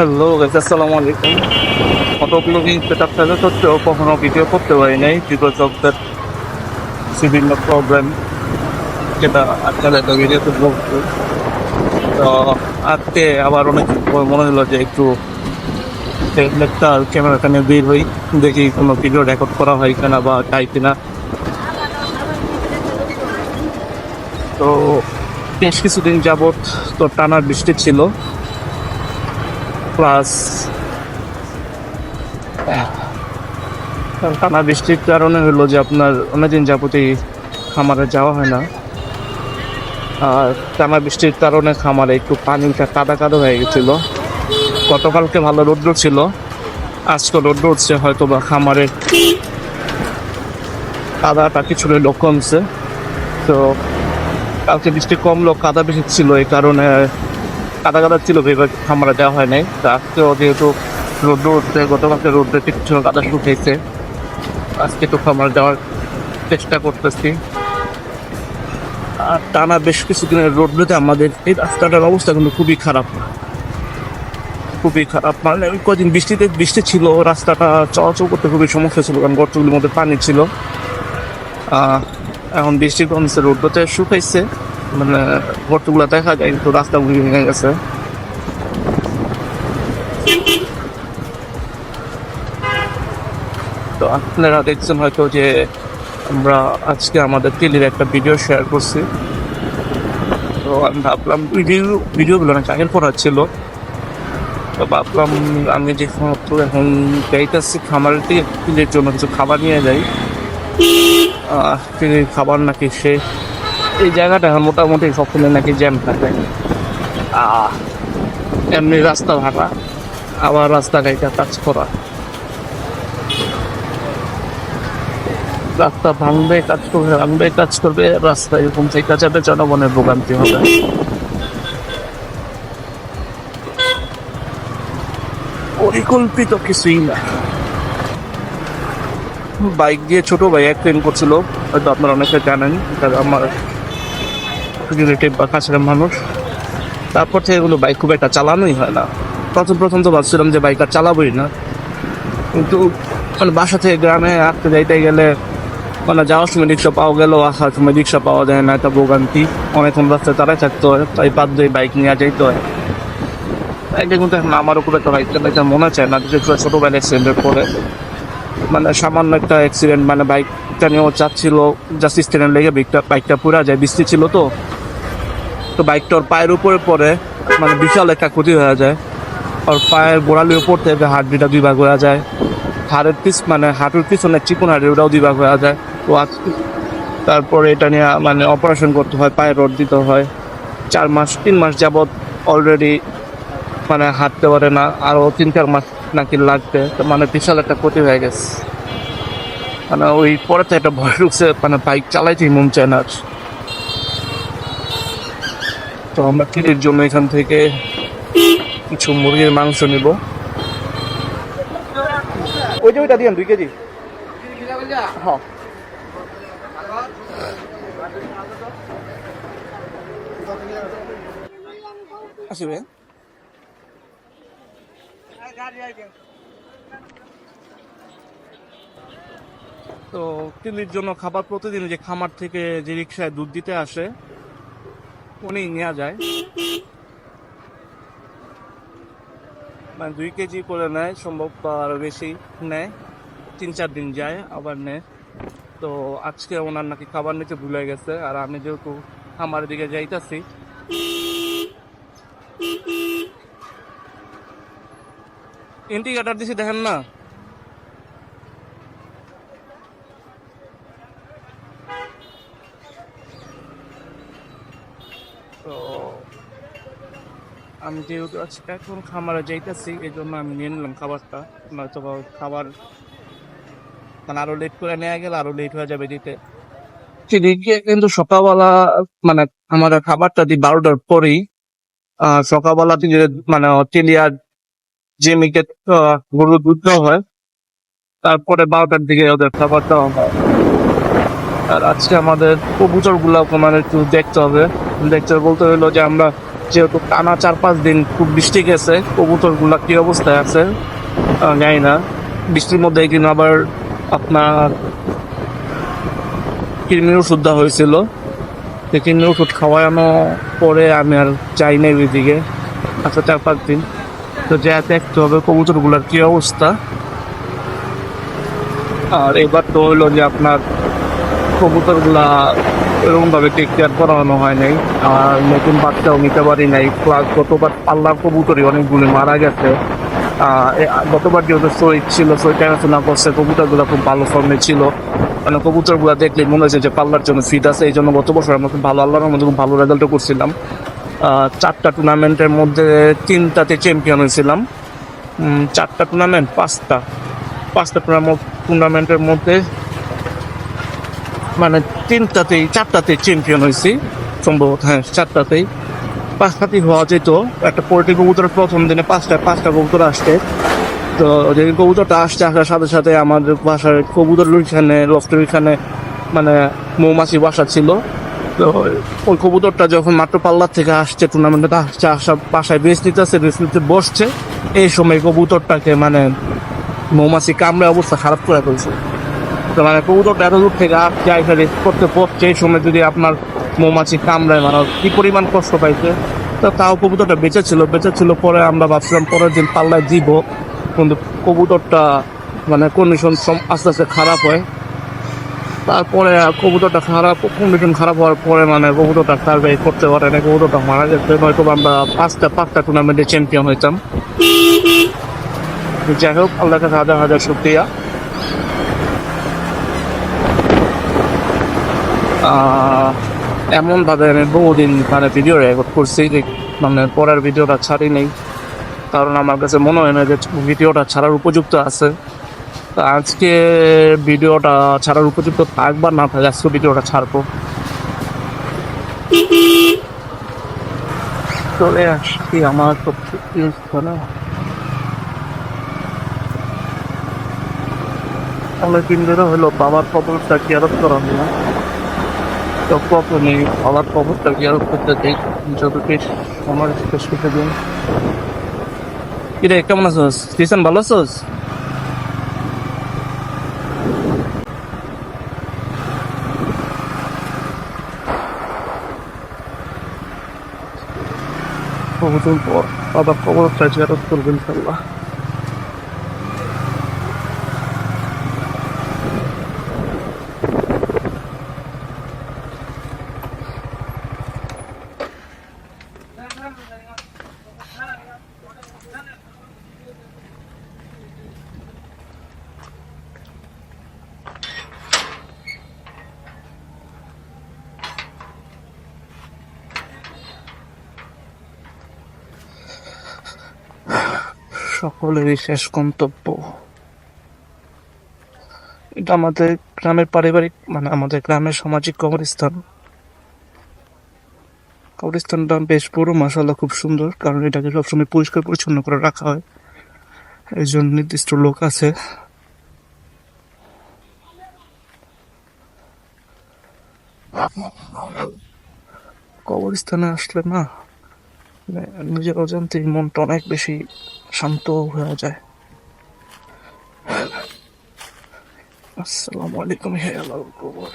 Hello আসসালামু আলাইকুম। কতগুলো সেট আপ থাকা সত্ত্বেও কখনো ভিডিও করতে পারি নাই। বিকজ অফ দ্যাট বিভিন্ন প্রবলেম যেটা আপনাদের ভিডিওতে বলতো তো আজকে আবার অনেক মনে হলো যে একটু ট্যাবলেটটা ক্যামেরাটা নিয়ে বের হই, দেখি কোনো ভিডিও রেকর্ড করা হয় কিনা বা তাই কিনা। তো বেশ কিছুদিন যাবত তো টানা বৃষ্টি ছিল। প্লাস টানা বৃষ্টির কারণে হলো যে আপনার অনেকদিন যাবতই খামারে যাওয়া হয় না। আর টানা বৃষ্টির কারণে খামারে একটু পানিটা কাদা কাদা হয়ে গেছিল। গতকালকে ভালো রোদ্র ছিল আজকে রোদ্র উঠছে হয়তো বা খামারের কাদাটা কিছুটা লোক কমছে। তো কালকে বৃষ্টি কমলো কাদা বেশি ছিল, এই কারণে কাদা কাদা ছিল ভেবে খামারে দেওয়া হয় নাই। তা আজকেও যেহেতু রোদ্র উঠছে, গতকালকে রোদ্রে কিছু কাদা শুকিয়েছে আজকে একটু খামারে দেওয়ার চেষ্টা করতেছি। আর টানা বেশ কিছুদিনের রোদ্রতে আমাদের এই রাস্তাটার অবস্থা কিন্তু খুবই খারাপ। খুবই খারাপ। মানে ওই কদিন বৃষ্টিতে, বৃষ্টি ছিল, রাস্তাটা চলাচল করতে খুবই সমস্যা ছিল, কারণ গর্তগুলির মধ্যে পানি ছিল। এখন বৃষ্টি কমছে রোদ্রতে শুকাইছে। মানে গর্তগুলো দেখা যায়, কিন্তু রাস্তাগুলি ভেঙে গেছে। তো আপনারা দেখছেন হয়তো যে আমরা আজকে আমাদের টেলির একটা ভিডিও শেয়ার করছি। তো আমি ভাবলাম ভিডিও ভিডিওগুলো অনেক আগের পড়া ছিল তো ভাবলাম, আমি যে এখন যাইতেছি খামারের টিলের জন্য কিছু খাবার নিয়ে যাই। খাবার নাকি সে এই জায়গাটা মোটামুটি সবসময় নাকি জ্যাম থাকে। এমনি রাস্তা ভাটা আবার রাস্তা গাড়িটা কাজ করা। রাস্তা ভাঙবে কাজ করবে, ভাঙবে কাজ করবে, রাস্তা এরকম থেকে যাবে জনগণের ভোগান্তি হবে। পরিকল্পিত কিছুই না। বাইক দিয়ে ছোট ভাই অ্যাক্সিডেন্ট করছিল, হয়তো আপনারা অনেকে জানেন আমার রিলেটিভ বা কাছের মানুষ, তারপর থেকে এগুলো বাইক খুব একটা চালানোই হয় না। প্রথম প্রথম তো ভাবছিলাম যে বাইক আর চালাবোই না। কিন্তু মানে বাসা থেকে গ্রামে আসতে যাইতে গেলে মানে যাওয়ার সময় রিক্সা পাওয়া গেল, আসার সময় রিক্সা পাওয়া যায় না, একটা ভোগান্তি। অনেকক্ষণ রাস্তায় তারাই থাকতে হয়, তাই বাধ্য বাইক নিয়ে যাইতে হয়। এটা কিন্তু এখন আমারও খুব একটা বাইক চালাইতে মনে চায় না, বিশেষ করে ছোটোবেলায় অ্যাক্সিডেন্টের পরে। মানে সামান্য একটা অ্যাক্সিডেন্ট মানে বাইকটা নিয়েও চাচ্ছিল জাস্ট স্ট্যান্ড লেগে বাইকটা বাইকটা পুরা যায়, বৃষ্টি ছিল তো। তো বাইকটা ওর পায়ের উপরে পড়ে মানে বিশাল একটা ক্ষতি হয়ে যায়। ওর পায়ের গোড়ালির উপর থেকে হাড্ডিটা দুই ভাগ হয়ে যায়। হাড়ের পিস মানে হাঁটুর পিছনে চিকন হাড়ি, ওটাও দুই ভাগ হয়ে যায় তো তারপরে এটা নিয়ে মানে অপারেশন করতে হয়, পায়ে রড দিতে হয়। চার মাস, তিন মাস যাবৎ অলরেডি মানে হাঁটতে পারে না। আরও তিন, চার মাস নাকি লাগবে। তো মানে বিশাল একটা ক্ষতি হয়ে গেছে। মানে ওই পরে তো একটা ভয় ঢুকছে মানে বাইক চালাইতেই মন চায় না। তো আমরা কিনের জন্য এখান থেকে কিছু মুরগির মাংস নিব। ওই যে ওইটা দিয়ান দুই কেজি। হ্যাঁ। আসবে তো তিলির জন্য খাবার প্রতিদিন যে খামার থেকে যে রিক্সায় দুধ দিতে আসে উনি নেওয়া যায়। মানে দুই কেজি করে নেয় সম্ভব বা আরও বেশি নেয়। তিন চার দিন যায়, আবার নেয়। তো আজকে ওনার নাকি খাবার নিতে ভুলে গেছে, আর আমি যেহেতু খামারের দিকে যাইতাছি। ইন্ডিকেটার দিছি, দেখেন না? আমি যেহেতু আজকে এখন খামারে যাইতেছি এই জন্য আমি নিয়ে নিলাম খাবারটা। নয়তো খাবার মানে আরও লেট করে নেওয়া গেলে আরও লেট হয়ে যাবে দিতে। সেদিকে কিন্তু সকালবেলা মানে আমার খাবারটা দিই বারোটার পরেই। সকালবেলা মানে অস্ট্রেলিয়ার যে মিকে গরু দুধ দেওয়া হয়। তারপরে বারোটার দিকে ওদের খাবার দেওয়া হয়। আর আজকে আমাদের কবুতরগুলা মানে একটু দেখতে হবে। দেখতে বলতে হলো যে আমরা যেহেতু টানা চার পাঁচ দিন খুব বৃষ্টি গেছে, কবুতরগুলা কি অবস্থায় আছে? জানি না। বৃষ্টির মধ্যে একদিন আবার আপনার কৃমির ওষুধ দেওয়া হয়েছিল। কৃমির ওষুধ খাওয়ানো পরে আমি আর যাই নাই ওইদিকে আচ্ছা চার পাঁচ দিন। তো যা দেখতে হবে কবুতরগুলার কি অবস্থা। আর এবার তো হইল যে আপনার কবুতরগুলা এরকম ভাবে টেক কেয়ার করানো হয় নাই। আর নতুন বাচ্চাও নিতে পারি নাই। প্লাস গতবার পাল্লার কবুতরই অনেকগুলি মারা গেছে। গতবার যেহেতু সৈত ছিল সৈত দেখাশোনা করছে, কবুতরগুলো খুব ভালো ফর্মে ছিল। মানে কবুতরগুলো দেখলে মনে হয়েছে যে পাল্লার জন্য ফিট আছে, এই জন্য গত বছর আমরা খুব ভালো, আল্লাহর মধ্যে খুব ভালো রেজাল্টও করছিলাম। চারটা টুর্নামেন্টের মধ্যে তিনটাতে চ্যাম্পিয়ন হয়েছিলাম। চারটা টুর্নামেন্ট পাঁচটা। পাঁচটা টুর্নামেন্ট টুর্নামেন্টের মধ্যে মানে তিনটাতেই, চারটাতেই চ্যাম্পিয়ন হয়েছি, সম্ভবত হ্যাঁ চারটাতেই। পাঁচটাতেই হওয়া যেত। একটা পোলট্রি কবুতর প্রথম দিনে পাঁচটা পাঁচটা কবুতর আসতে তো যেদিন কবুতরটা আসতে আসার সাথে সাথে আমাদের বাসার কবুতর ওইখানে লফটের ওইখানে মানে মৌমাছি বাসা ছিল। তো ওই কবুতরটা যখন মাত্র পাল্লার থেকে আসছে টুর্নামেন্টে আসছে আসা বাসায় বেশ নিতেছে বেশ নিতে বসছে। এই সময় কবুতরটাকে মানে মৌমাছি কামড়ে অবস্থা খারাপ করে ফেলছে। মানে কবুতরটা এত দূর থেকে আসছে আইসা রেস্ট করতে পড়ছে, এই সময় যদি আপনার মৌমাছি কামড়ায় মানে কি পরিমাণ কষ্ট পাইছে? তো তাও কবুতরটা বেঁচে ছিল বেঁচে ছিল পরে আমরা ভাবছিলাম পরের দিন পাল্লায় দিব, কিন্তু কবুতরটা মানে কন্ডিশন আস্তে আস্তে খারাপ হয়। তারপরে কবুতরটা খারাপ কন্ডিশন খারাপ হওয়ার পরে মানে কবুতরটা সার্ভে করতে পারে না কবুতরটা মারা গেছে, নয়তো আমরা পাঁচটা পাঁচটা টুর্নামেন্টে চ্যাম্পিয়ন হইতাম। যাই হোক কাছে হাজার হাজার শুক্রিয়া। এমনভাবে আমি বহুদিন মানে ভিডিও রেকর্ড করছি যে মানে পরের ভিডিওটা ছাড়ি নেই। কারণ আমার কাছে মনে হয় না যে ভিডিওটা ছাড়ার উপযুক্ত আছে। তো আজকে ভিডিওটা ছাড়ার উপযুক্ত থাক বা না থাক, আজকে ভিডিওটা ছাড়বো। চলে আসছি আমার তো ইউজ না অনেকদিন ধরে হলো, বাবার খবরটা কেয়ারত করানো না প্রথমে বাবার খবরটা কেয়ারত করতে চাই? যতটি আমার শেষ করতে দিন। কিরে, কেমন আছোস? কিষান, ভালো আছোস? বহুদিন পর বাবার খবরটা কেয়ারত করবেন ইনশাল্লাহ। সকলেরই শেষ গন্তব্য। এটা আমাদের গ্রামের পারিবারিক মানে আমাদের গ্রামের সামাজিক কবরস্থান। কবরস্থানটা বেশ বড় মাসাল্লাহ খুব সুন্দর, কারণ এটাকে সবসময় পরিষ্কার পরিচ্ছন্ন করে রাখা হয়। এই জন্য নির্দিষ্ট লোক আছে। কবরস্থানে আসলে না মানে নিজের অজান্তেই মনটা অনেক বেশি শান্ত হয়ে যায়। আসসালামু আলাইকুম হে আল্লাহর কবর।